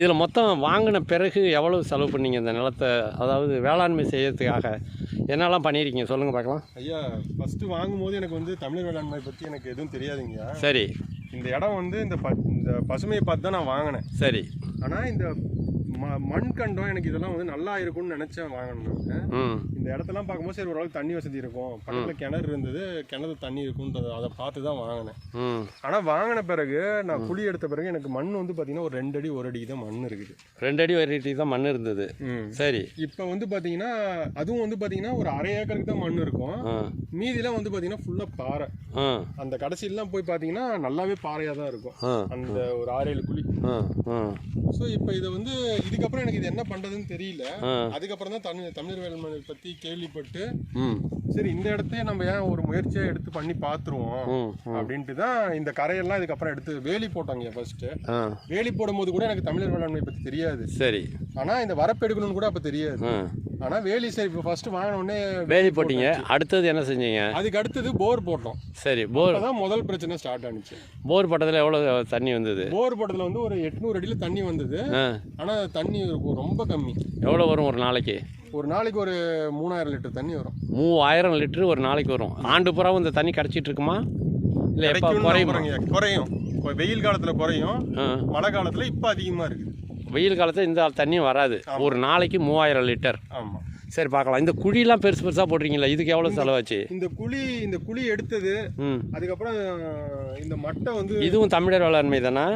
இதில் மொத்தம் வாங்கின பிறகு எவ்வளவு செலவு பண்ணீங்க இந்த நிலத்தை? அதாவது வேளாண்மை செய்யறதுக்காக என்னெல்லாம் பண்ணியிருக்கீங்க? சொல்லுங்கள் பார்க்கலாம். ஐயா ஃபஸ்ட்டு வாங்கும்போது எனக்கு வந்து தமிழ் வேளாண்மை பற்றி எனக்கு எதுவும் தெரியாதுங்க சரி. இந்த இடம் வந்து இந்த ப இந்த பசுமையை பார்த்து தான் நான் வாங்கினேன். சரி. ஆனால் இந்த ம மண் கண்டம் எனக்கு இதெல்லாம் வந்து நல்லா இருக்கும்னு நினச்சேன் வாங்கணும் ம். இந்த இடத்தெல்லாம் பார்க்கும்போது சரி ஓரளவுக்கு தண்ணி வசதி இருக்கும். பக்கத்தில் கிணறு இருந்தது கிணறு தண்ணி இருக்கும்ன்றத அதை பார்த்து தான் வாங்கினேன். ஆனால் வாங்கின பிறகு நான் குழி எடுத்த பிறகு எனக்கு மண் வந்து பார்த்தீங்கன்னா ஒரு ரெண்டு அடி ஒரு அடிக்கு தான் மண் இருக்குது. ரெண்டு அடி வெரைட்டி தான் மண் இருந்தது. சரி. இப்போ வந்து பார்த்தீங்கன்னா அதுவும் வந்து பார்த்தீங்கன்னா ஒரு அரை ஏக்கருக்கு தான் மண் இருக்கும். மீதிலாம் வந்து பார்த்தீங்கன்னா ஃபுல்லாக பாறை. அந்த கடைசியெல்லாம் போய் பார்த்தீங்கன்னா நல்லாவே பாறையாக தான் இருக்கும். அந்த ஒரு ஆறு ஏழு குழி ஸோ இப்போ இதை வந்து இதுக்கப்புறம் எனக்கு இது என்ன பண்ணுறதுன்னு தெரியல. அதுக்கப்புறம் தான் தமிழ் தமிழர் வேளாண்மை பற்றி கேள்விப்பட்டு சரி இந்த இடத்தையே நம்ம ஏன் ஒரு முயற்சியாக எடுத்து பண்ணி பார்த்துருவோம் ம் ம். அப்படின்ட்டு தான் இந்த கரையெல்லாம் இதுக்கப்புறம் எடுத்து வேலி போட்டாங்க ஃபர்ஸ்ட்டு ஆ. வேலி போடும்போது கூட எனக்கு தமிழர் வேளாண்மை பற்றி தெரியாது. சரி. ஆனால் இந்த வரப்பு எடுக்கணும்னு கூட அப்போ தெரியாது. ஆனால் வேலி சரி இப்போ ஃபர்ஸ்ட் வாங்கின உடனே வேலி போட்டீங்க. அடுத்தது என்ன செஞ்சீங்க? அதுக்கு அடுத்தது போர் போட்டோம். சரி போர் அப்பதான் முதல் பிரச்சனை ஸ்டார்ட் ஆனிச்சு. போர் பட்டத்தில் எவ்வளோ தண்ணி வந்தது? போர் போட்டதுல வந்து ஒரு எட்நூறு அடியில் தண்ணி வந்தது. ஆனால் தண்ணி ரொம்ப கம்மி. எவ்வளோ வரும் ஒரு நாளைக்கு? ஒரு நாளைக்கு ஒரு மூணாயிரம் லிட்டர் தண்ணி வரும். மூவாயிரம் லிட்டரு ஒரு நாளைக்கு வரும். ஆண்டு புறாவும் இந்த தண்ணி கிடச்சிட்டு இருக்குமா? இல்லை எப்போ குறையுமா. குறையும். வெயில் காலத்துல குறையும். மழை காலத்துல இப்போ அதிகமா இருக்குது வெயில் காலத்தில் இந்த தண்ணியும் வராது. ஒரு நாளைக்கு மூவாயிரம் லிட்டர். ஆமா. சரி பார்க்கலாம். இந்த குழிலாம் பெருசு பெருசாக போட்டிருக்கீங்களா? இதுக்கு எவ்வளோ செலவாச்சு? இந்த குழி இந்த குழி எடுத்தது அதுக்கப்புறம் இந்த மட்டை வந்து இதுவும் தமிழர் வேளாண்மை தானே?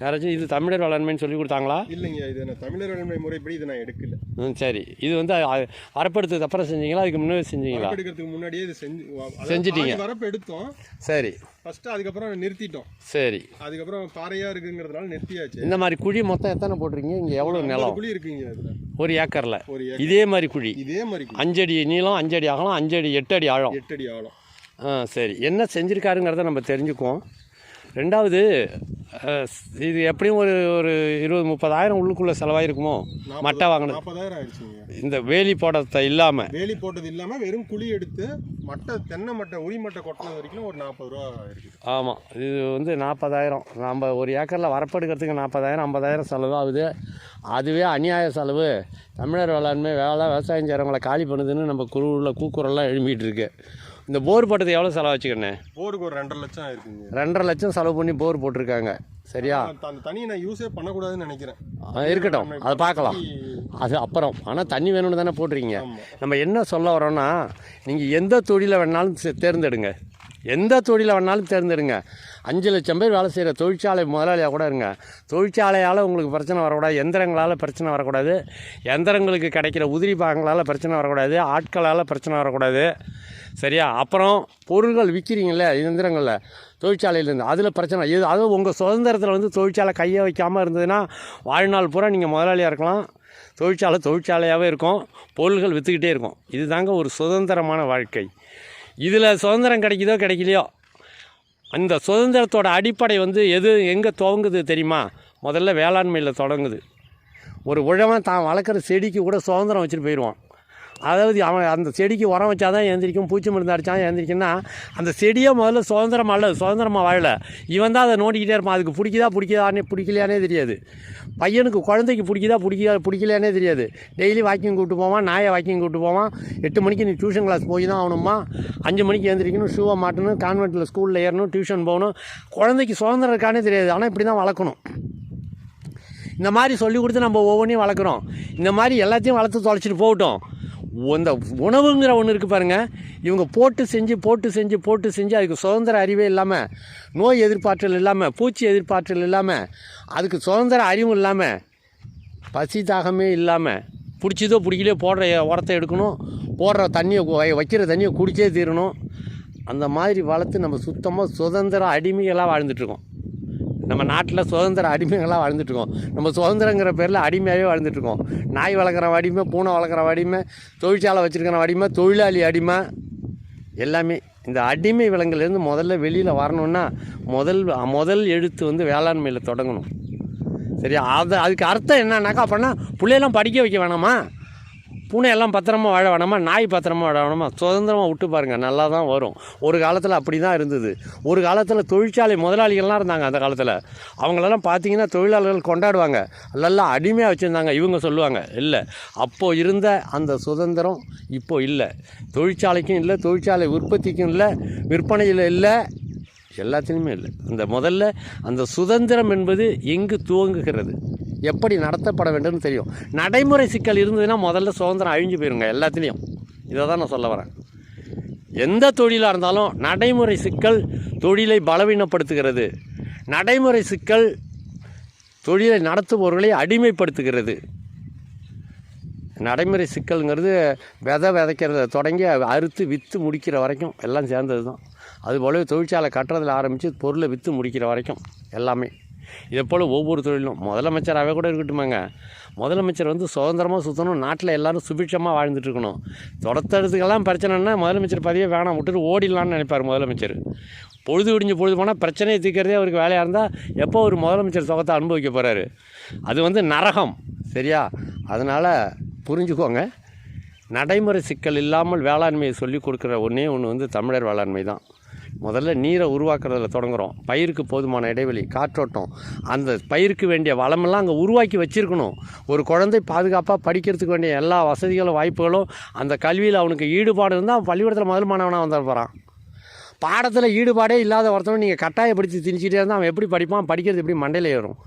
யாராச்சும் இது தமிழர் வேளாண்மைன்னு சொல்லி கொடுத்தாங்களா? இல்லைங்க இது நான் தமிழர் வேளாண்மை முறைப்படி இதை நான் எடுக்கல. ம் சரி. இது வந்து அ- வரப்படுத்ததுக்கு அப்புறம் செஞ்சீங்களா? அதுக்கு முன்னாடி செஞ்சீங்களா? எடுக்கிறதுக்கு முன்னாடியே இது செஞ்சு செஞ்சிட்டீங்க. வரப்பு எடுத்தோம். சரி. ஃபர்ஸ்ட் அதுக்கப்புறம் நிறுத்திட்டோம். சரி. அதுக்கப்புறம் பாறையா இருக்குங்கிறதுனால நிறுத்தியாச்சு. இந்த மாதிரி குழி மொத்தம் எத்தனை போட்டிருக்கீங்க? இங்கே எவ்வளோ நிலம்? குழி இருக்குங்க அதுல ஒரு ஏக்கரில். ஒரு இதே மாதிரி குழி. இதே மாதிரி. அஞ்சடி நீளம் அஞ்சடி அகலம் அஞ்சடி எட்டு அடி ஆழம். எட்டு அடி ஆழம். ஆ சரி. என்ன செஞ்சுருக்காருங்கிறத நம்ம தெரிஞ்சுக்குவோம். ரெண்டாவது இது எப்படியும் ஒரு ஒரு இருபது முப்பதாயிரம் உள்ளுக்குள்ளே செலவாயிருக்குமோ? மட்டை வாங்கினது. நாற்பதாயிரம் ஆயிடுச்சுங்க. இந்த வேலி போடத்தை இல்லாமல் வேலி போட்டது இல்லாம வெறும் குழி எடுத்து மட்டை தென்னை மட்டை உரி மட்டை கொட்டினது வரைக்கும் ஒரு நாற்பது ரூபா இருக்குது. ஆமாம் இது வந்து நாற்பதாயிரம் நம்ம ஒரு ஏக்கரில் வரப்படுக்கிறதுக்கு நாற்பதாயிரம் ஐம்பதாயிரம் செலவு ஆகுது. அதுவே அநியாய செலவு. தமிழர் வேளாண்மை வேலை விவசாயம் செய்கிறவங்கள காலி பண்ணுதுன்னு நம்ம குழுவில் கூக்குரல்லாம் எழும்பிட்டு இருக்கு. இந்த போர் போட்டது எவ்வளோ செலவாச்சுக்கண்ணே போருக்கு ஒரு ரெண்டரை லட்சம் ஆயிருக்குங்க. ரெண்டரை லட்சம் செலவு பண்ணி போர் போட்டிருக்காங்க. சரியா? அந்த- தண்ணியை நான் யூஸே பண்ணக்கூடாதுன்னு நினைக்கிறேன். இருக்கட்டும். அதை பார்க்கலாம். அது அப்புறம். ஆனால் தண்ணி வேணும்னு தானே போட்டிருக்கீங்க. நம்ம என்ன சொல்ல வரோன்னா நீங்கள் எந்த தொழிலை வேணாலும் தேர்ந்தெடுங்க. எந்த தொழிலை வேணாலும் தேர்ந்தெடுங்க. அஞ்சு லட்சம் பேர் வேலை செய்கிற தொழிற்சாலை முதலாளியாக கூட இருங்க. தொழிற்சாலையால் உங்களுக்கு பிரச்சனை வரக்கூடாது. எந்திரங்களால் பிரச்சனை வரக்கூடாது. எந்திரங்களுக்கு கிடைக்கிற உதிரி பாகங்களால் பிரச்சனை வரக்கூடாது. ஆட்களால் பிரச்சனை வரக்கூடாது. சரியா? அப்புறம் பொருள்கள் விற்கிறீங்களே இயந்திரங்களில் தொழிற்சாலையிலேருந்து. அதில் பிரச்சனை. இது அதுவும் உங்கள் சுதந்திரத்தில் வந்து தொழிற்சாலை கையை வைக்காமல் இருந்ததுன்னா வாழ்நாள் பூரா நீங்கள் முதலாளியாக இருக்கலாம். தொழிற்சாலை தொழிற்சாலையாகவே இருக்கும். பொருள்கள் விற்றுக்கிட்டே இருக்கும். இதுதாங்க ஒரு சுதந்திரமான வாழ்க்கை. இதில் சுதந்திரம் கிடைக்குதோ கிடைக்கலையோ அந்த சுதந்திரத்தோட அடிப்படை வந்து எது எங்கே துவங்குது தெரியுமா? முதல்ல வேளாண்மையில் தொடங்குது. ஒரு உழவன் தான் வளர்க்குற செடிக்கு கூட சுதந்திரம் வச்சுட்டு போயிடுவான். அதாவது அவன் அந்த செடிக்கு உரம் வச்சாதான் எழுந்திரிக்கும் பூச்சி மருந்து அடித்தான் எழுந்திரிக்குன்னா அந்த செடியே முதல்ல சுதந்திரமா அல்ல சுதந்திரமாக வாழலை. இவன் தான் அதை நோண்டிக்கிட்டே இருப்பான். அதுக்கு பிடிக்குதா பிடிக்குதானே பிடிக்கலையானே தெரியாது. பையனுக்கு குழந்தைக்கு பிடிக்குதா பிடிக்கா பிடிக்கலையானே தெரியாது. டெய்லி வாக்கிங் கூப்பிட்டு போவான் நாயை வாக்கிங் கூப்பிட்டு போவான். எட்டு மணிக்கு நீ டியூஷன் கிளாஸ் போய் தான் ஆகணுமா அஞ்சு மணிக்கு எழுந்திரிக்கணும் ஷூவை மாட்டணும் கான்வெண்ட்டில் ஸ்கூலில் ஏறணும் டியூஷன் போகணும். குழந்தைக்கு சுதந்திரம் இருக்கானே தெரியாது. ஆனால் இப்படி தான் வளர்க்கணும். இந்த மாதிரி சொல்லி கொடுத்து நம்ம ஒவ்வொன்றையும் வளர்க்குறோம். இந்த மாதிரி எல்லாத்தையும் வளர்த்து தொலைச்சிட்டு போகட்டும். இந்த உணவுங்கிற ஒன்று இருக்குது பாருங்கள் இவங்க போட்டு செஞ்சு போட்டு செஞ்சு போட்டு செஞ்சு அதுக்கு சுதந்திர அறிவே இல்லாமல் நோய் எதிர்ப்பாற்றல் இல்லாமல் பூச்சி எதிர்ப்பாற்றல் இல்லாமல் அதுக்கு சுதந்திர அறிவும் இல்லாமல் பசி தாகமே இல்லாமல் பிடிச்சதோ பிடிக்கலையோ போடுற உரத்தை எடுக்கணும் போடுற தண்ணியை வைக்கிற தண்ணியை குடிச்சே தீரணும். அந்த மாதிரி வளர்த்து நம்ம சுத்தமாக சுதந்திர அடிமைகளாக வாழ்ந்துட்டுருக்கோம் நம்ம நாட்டில் சுதந்திர அடிமைகளாக வாழ்ந்துட்டுருக்கோம். நம்ம சுதந்திரங்கிற பேரில் அடிமையாகவே வாழ்ந்துட்டுருக்கோம். நாய் வளர்க்குற அடிமை பூனை வளர்க்குற அடிமை தொழிற்சாலை வச்சுருக்கிற அடிமை தொழிலாளி அடிமை எல்லாமே. இந்த அடிமை விலங்குலேருந்து முதல்ல வெளியில் வரணுன்னா முதல் முதல் எழுத்து வந்து வேளாண்மையில் தொடங்கணும். சரியா? அது அதுக்கு அர்த்தம் என்னன்னாக்கா அப்படின்னா பிள்ளையெல்லாம் படிக்க வைக்க வேணாமா? பூனையெல்லாம் பத்திரமா வாழ வேணாமா? நாய் பத்திரமா வாழ வேணாமா? சுதந்திரமாக விட்டு பாருங்கள் நல்லா தான் வரும். ஒரு காலத்தில் அப்படி தான் இருந்தது. ஒரு காலத்தில் தொழிற்சாலை முதலாளிகள்லாம் இருந்தாங்க அந்த காலத்தில். அவங்களெல்லாம் பார்த்தீங்கன்னா தொழிலாளர்கள் கொண்டாடுவாங்க. நல்லா அடிமையாக வச்சுருந்தாங்க இவங்க சொல்லுவாங்க. இல்லை அப்போது இருந்த அந்த சுதந்திரம் இப்போ இல்லை. தொழிற்சாலைக்கும் இல்லை தொழிற்சாலை உற்பத்திக்கும் இல்லை விற்பனையில் இல்லை எல்லாத்துலேயுமே இல்லை. அந்த முதல்ல அந்த சுதந்திரம் என்பது எங்கு துவங்குகிறது? எப்படி நடத்தப்பட வேண்டும்னு தெரியும். நடைமுறை சிக்கல் இருந்ததுன்னா முதல்ல சுதந்திரம் அழிஞ்சு போயிருங்க எல்லாத்துலேயும். இதை தான் நான் சொல்ல வரேன். எந்த தொழிலாக இருந்தாலும் நடைமுறை சிக்கல் தொழிலை பலவீனப்படுத்துகிறது. நடைமுறை சிக்கல் தொழிலை நடத்துபவர்களை அடிமைப்படுத்துகிறது. நடைமுறை சிக்கல்ங்கிறது விதை விதைக்கிறத தொடங்கி அறுத்து விற்று முடிக்கிற வரைக்கும் எல்லாம் சேர்ந்தது தான் அதுபோலவே தொழிற்சாலை கட்டுறதில் ஆரம்பித்து பொருளை விற்று முடிக்கிற வரைக்கும் எல்லாமே. இதே போல் ஒவ்வொரு தொழிலும். முதலமைச்சராகவே கூட இருக்கட்டுமாங்க. முதலமைச்சர் வந்து சுதந்திரமாக சுற்றணும் நாட்டில் எல்லோரும் சுபிட்சமாக வாழ்ந்துட்டு இருக்கணும் தொடத்தடுத்துக்கெல்லாம் பிரச்சனைன்னா முதலமைச்சர் பதவியே வேணாம் விட்டுட்டு ஓடிடலான்னு நினைப்பார் முதலமைச்சர். பொழுது விடிஞ்சு பொழுது போனால் பிரச்சனையை தீர்க்கிறதே அவருக்கு வேலையாக இருந்தால் எப்போ ஒரு முதலமைச்சர் சுகத்தை அனுபவிக்க போகிறாரு அது வந்து நரகம் சரியா? அதனால் புரிஞ்சுக்கோங்க. நடைமுறை சிக்கல் இல்லாமல் வேளாண்மையை சொல்லிக் கொடுக்குற ஒன்றே ஒன்று வந்து தமிழர் வேளாண்மை தான். முதல்ல நீரை உருவாக்குறதுல தொடங்குறோம். பயிருக்கு போதுமான இடைவெளி காற்றோட்டம். அந்த பயிருக்கு வேண்டிய வளமெல்லாம் அங்கே உருவாக்கி வச்சிருக்கணும். ஒரு குழந்தை பாதுகாப்பாக படிக்கிறதுக்கு வேண்டிய எல்லா வசதிகளும் வாய்ப்புகளும் அந்த கல்வியில் அவனுக்கு ஈடுபாடு இருந்தால் அவன் பள்ளிக்கூடத்தில் முதல் மாணவனாக வந்துட போகிறான் பாடத்தில் ஈடுபாடே இல்லாத ஒருத்தவன் நீங்கள் கட்டாயப்படுத்தி திணிச்சிட்டே இருந்தால் அவன் எப்படி படிப்பான்? படிக்கிறது எப்படி? மண்டையில் ஏறும்.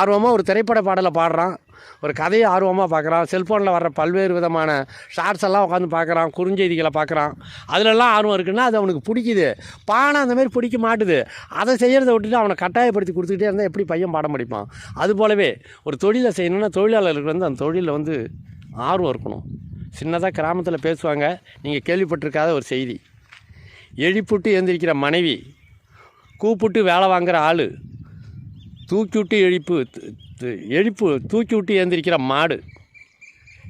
ஆர்வமாக ஒரு திரைப்பட பாடலை பாடுறான். ஒரு கதையை ஆர்வமாக பார்க்குறான். செல்ஃபோனில் வர்ற பல்வேறு விதமான ஷார்ட்ஸ் எல்லாம் உட்காந்து பார்க்குறான். குறுஞ்செய்திகளை பார்க்குறான். அதிலெல்லாம் ஆர்வம் இருக்குன்னா அது அவனுக்கு பிடிக்குது. பானை அந்தமாரி பிடிக்க மாட்டுது. அதை செய்கிறத விட்டுட்டு அவனை கட்டாயப்படுத்தி கொடுத்துக்கிட்டே இருந்தால் எப்படி பையன் பாடம் படிப்பான் அது போலவே ஒரு தொழிலை செய்யணும்னா தொழிலாளர்களுக்கு வந்து அந்த தொழிலில் வந்து ஆர்வம் இருக்கணும். சின்னதாக கிராமத்தில் பேசுவாங்க. நீங்கள் கேள்விப்பட்டிருக்காத ஒரு செய்தி. எழுப்பிட்டு எழுந்திருக்கிற மனைவி கூப்பிட்டு வேலை வாங்குகிற ஆள் தூக்கிவிட்டு எழுப்பு எழுப்பு தூக்கி விட்டு எழுந்திருக்கிற மாடு.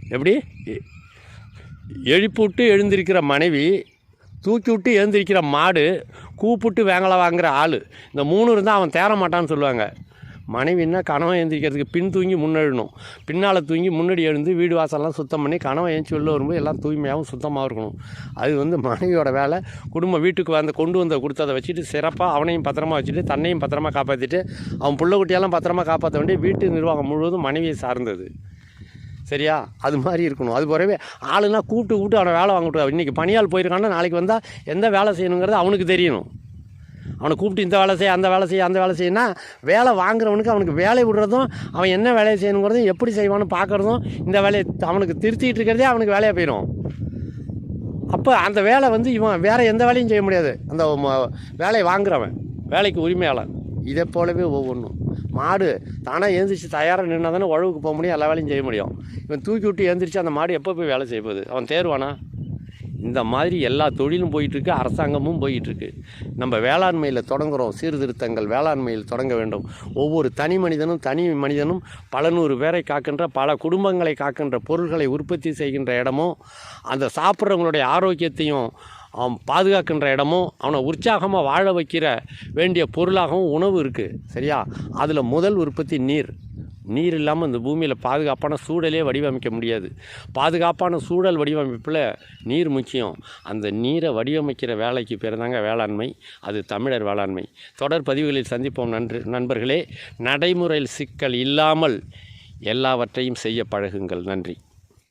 எப்படி? எ- விட்டு எழுந்திருக்கிற மனைவி தூக்கி விட்டு எழுந்திருக்கிற மாடு கூப்பிட்டு வேங்கலை வாங்குகிற ஆள். இந்த மூணு இருந்தால் அவன் தேற மாட்டான்னு சொல்லுவாங்க. மனைவின்னா கணவன் எழுந்திரிக்கிறதுக்கு பின் தூங்கி முன்னெழணும் பின்னால் தூங்கி முன்னாடி எழுந்து வீடு வாசல்லாம் சுத்தம் பண்ணி கணவன் எழுந்துச்சி உள்ளே வரும்போது எல்லாம் தூய்மையாகவும் சுத்தமாக இருக்கணும். அது வந்து மனைவியோட வேலை. குடும்ப வீட்டுக்கு வந்து கொண்டு வந்த கொடுத்ததை வச்சுட்டு சிறப்பாக அவனையும் பத்திரமா வச்சுட்டு தன்னையும் பத்திரமா காப்பாற்றிட்டு அவன் புள்ள குட்டியெல்லாம் பத்திரமா காப்பாற்ற வேண்டிய வீட்டு நிர்வாகம் முழுவதும் மனைவியை சார்ந்தது. சரியா? அது மாதிரி இருக்கணும். அது போலவே ஆளுனா கூப்பிட்டு கூப்பிட்டு அவனை வேலை வாங்கிட்டு இன்றைக்கி பணியாள் போயிருக்கான்னா நாளைக்கு வந்தால் எந்த வேலை செய்யணுங்கிறது அவனுக்கு தெரியணும். அவனை கூப்பிட்டு இந்த வேலை செய்ய அந்த வேலை செய்ய அந்த வேலை செய்யினா வேலை வாங்குறவனுக்கு அவனுக்கு வேலை விடுறதும் அவன் என்ன வேலையை செய்யணுங்கிறதும் எப்படி செய்வான்னு பார்க்குறதும் இந்த வேலையை அவனுக்கு திருத்திட்டு இருக்கிறதே அவனுக்கு வேலையாக போயிடும் அப்போ அந்த வேலை வந்து இவன் வேறு எந்த வேலையும் செய்ய முடியாது. அந்த வேலையை வாங்குறவன் வேலைக்கு உரிமையாளன். இதை போலவே ஒவ்வொன்றும். மாடு தானாக எழுந்திரிச்சு தயாராக நின்னா தானே உழவுக்கு போக முடியும் எல்லா வேலையும் செய்ய முடியும். இவன் தூக்கி விட்டு எழுந்திரிச்சு அந்த மாடு எப்போ போய் வேலை செய்ய போகுது? அவன் தேர்வானா? இந்த மாதிரி எல்லா தொழிலும் போயிட்டுருக்கு அரசாங்கமும் போயிட்டுருக்கு. நம்ம வேளாண்மையில் தொடங்குகிறோம் சீர்திருத்தங்கள் வேளாண்மையில் தொடங்க வேண்டும். ஒவ்வொரு தனி மனிதனும் தனி மனிதனும் பல நூறு பேரை காக்கின்ற பல குடும்பங்களை காக்கின்ற பொருள்களை உற்பத்தி செய்கின்ற இடமும் அந்த சாப்பிட்றவங்களுடைய ஆரோக்கியத்தையும் அவன் பாதுகாக்கின்ற இடமும் அவனை உற்சாகமாக வாழ வைக்கிற வேண்டிய பொருளாகவும் உணவு இருக்குது சரியா? அதில் முதல் உற்பத்தி நீர். நீர் இல்லாமல் இந்த பூமியில் பாதுகாப்பான சூழலே வடிவமைக்க முடியாது. பாதுகாப்பான சூழல் வடிவமைப்பில் நீர் முக்கியம். அந்த நீரை வடிவமைக்கிற வேலைக்கு பேர் தாங்க வேளாண்மை. அது தமிழர் வேளாண்மை. தொடர் பதிவுகளில் சந்திப்போம் நன்று நண்பர்களே. நடைமுறையில் சிக்கல் இல்லாமல் எல்லாவற்றையும் செய்ய பழகுங்கள். நன்றி.